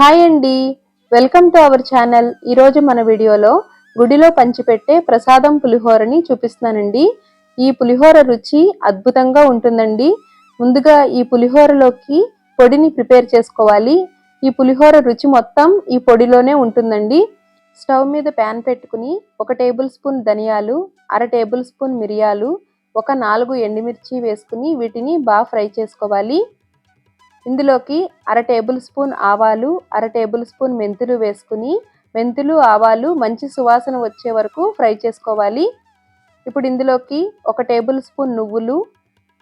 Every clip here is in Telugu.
హాయ్ అండి. Welcome to our channel. ఈరోజు మన వీడియోలో గుడిలో పంచిపెట్టే ప్రసాదం పులిహోరని చూపిస్తున్నానండి. ఈ పులిహోర రుచి అద్భుతంగా ఉంటుందండి. ముందుగా ఈ పులిహోరలోకి పొడిని ప్రిపేర్ చేసుకోవాలి. ఈ పులిహోర రుచి మొత్తం ఈ పొడిలోనే ఉంటుందండి. స్టవ్ మీద ప్యాన్ పెట్టుకుని ఒక టేబుల్ స్పూన్ ధనియాలు అర టేబుల్ స్పూన్ మిరియాలు ఒక నాలుగు ఎండుమిర్చి వేసుకుని వీటిని బాగా ఫ్రై చేసుకోవాలి. ఇందులోకి అర టేబుల్ స్పూన్ ఆవాలు అర టేబుల్ స్పూన్ మెంతులు వేసుకుని మెంతులు ఆవాలు మంచి సువాసన వచ్చే వరకు ఫ్రై చేసుకోవాలి. ఇప్పుడు ఇందులోకి ఒక టేబుల్ స్పూన్ నువ్వులు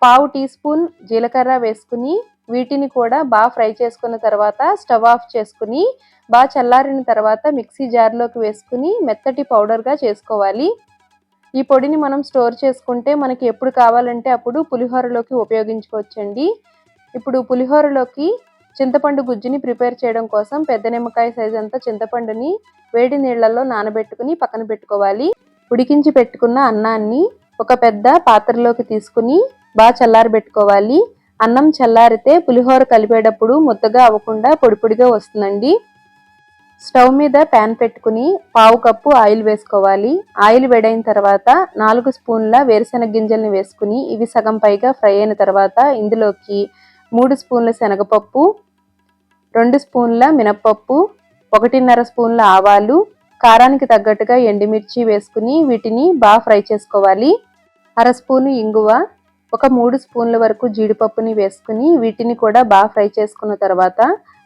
పావు టీ స్పూన్ జీలకర్ర వేసుకుని వీటిని కూడా బాగా ఫ్రై చేసుకున్న తర్వాత స్టవ్ ఆఫ్ చేసుకుని బాగా చల్లారిన తర్వాత మిక్సీ జార్లోకి వేసుకుని మెత్తటి పౌడర్గా చేసుకోవాలి. ఈ పొడిని మనం స్టోర్ చేసుకుంటే మనకి ఎప్పుడు కావాలంటే అప్పుడు పులిహోరలోకి ఉపయోగించుకోవచ్చండి. ఇప్పుడు పులిహోరలోకి చింతపండు గుజ్జుని ప్రిపేర్ చేయడం కోసం పెద్ద నిమ్మకాయ సైజ్ అంతా చింతపండుని వేడి నీళ్ళలో నానబెట్టుకుని పక్కన పెట్టుకోవాలి. ఉడికించి పెట్టుకున్న అన్నాన్ని ఒక పెద్ద పాత్రలోకి తీసుకుని బాగా చల్లారి పెట్టుకోవాలి అన్నం చల్లారితే పులిహోర కలిపేటప్పుడు ముద్దగా అవ్వకుండా పొడిపొడిగా వస్తుందండి. స్టవ్ మీద ప్యాన్ పెట్టుకుని పావు కప్పు ఆయిల్ వేసుకోవాలి. ఆయిల్ వేడైన తర్వాత నాలుగు స్పూన్ల వేరుశెనగ గింజల్ని వేసుకుని ఇవి సగం పైగా ఫ్రై అయిన తర్వాత ఇందులోకి మూడు స్పూన్ల శనగపప్పు రెండు స్పూన్ల మినప్పప్పు ఒకటిన్నర స్పూన్ల ఆవాలు కారానికి తగ్గట్టుగా ఎండుమిర్చి వేసుకుని వీటిని బాగా ఫ్రై చేసుకోవాలి. అర స్పూను ఇంగువ ఒక మూడు స్పూన్ల వరకు జీడిపప్పుని వేసుకుని వీటిని కూడా బాగా ఫ్రై చేసుకున్న తర్వాత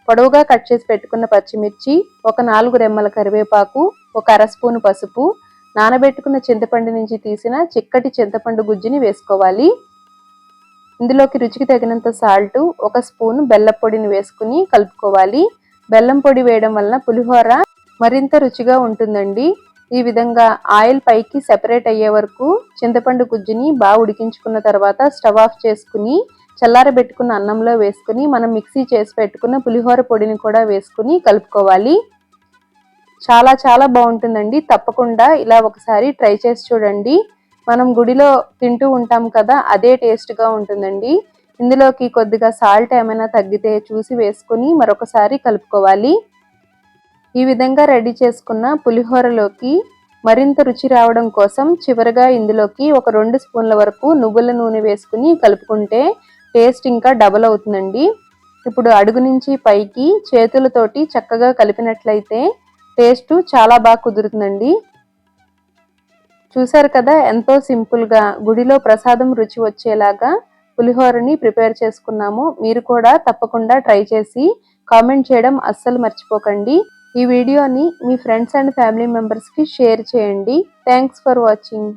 పొడవుగా కట్ చేసి పెట్టుకున్న పచ్చిమిర్చి ఒక నాలుగు రెమ్మల కరివేపాకు ఒక అర స్పూను పసుపు నానబెట్టుకున్న చింతపండు నుంచి తీసిన చిక్కటి చింతపండు గుజ్జుని వేసుకోవాలి. ఇందులోకి రుచికి తగినంత సాల్ట్ ఒక స్పూన్ బెల్లం పొడిని వేసుకుని కలుపుకోవాలి. బెల్లం పొడి వేయడం వలన పులిహోర మరింత రుచిగా ఉంటుందండి. ఈ విధంగా ఆయిల్ పైకి సెపరేట్ అయ్యే వరకు చింతపండు గుజ్జుని బాగా ఉడికించుకున్న తర్వాత స్టవ్ ఆఫ్ చేసుకుని చల్లారబెట్టుకున్న అన్నంలో వేసుకుని మనం మిక్సీ చేసి పెట్టుకున్న పులిహోర పొడిని కూడా వేసుకుని కలుపుకోవాలి. చాలా చాలా బాగుంటుందండి. తప్పకుండా ఇలా ఒకసారి ట్రై చేసి చూడండి. మనం గుడిలో తింటూ ఉంటాం కదా అదే టేస్ట్గా ఉంటుందండి. ఇందులోకి కొద్దిగా సాల్ట్ ఏమైనా తగ్గితే చూసి వేసుకుని మరొకసారి కలుపుకోవాలి. ఈ విధంగా రెడీ చేసుకున్న పులిహోరలోకి మరింత రుచి రావడం కోసం చివరిగా ఇందులోకి ఒక రెండు స్పూన్ల వరకు నువ్వుల నూనె వేసుకుని కలుపుకుంటే టేస్ట్ ఇంకా డబల్ అవుతుందండి. ఇప్పుడు అడుగు నుంచి పైకి చేతులతోటి చక్కగా కలిపినట్లయితే టేస్ట్ చాలా బాగా కుదురుతుందండి. చూశారు కదా ఎంతో సింపుల్గా గుడిలో ప్రసాదం రుచి వచ్చేలాగా పులిహోరని ప్రిపేర్ చేసుకున్నాము. మీరు కూడా తప్పకుండా ట్రై చేసి కామెంట్ చేయడం అస్సలు మర్చిపోకండి. ఈ వీడియోని మీ ఫ్రెండ్స్ అండ్ ఫ్యామిలీ మెంబర్స్కి షేర్ చేయండి. Thanks for watching.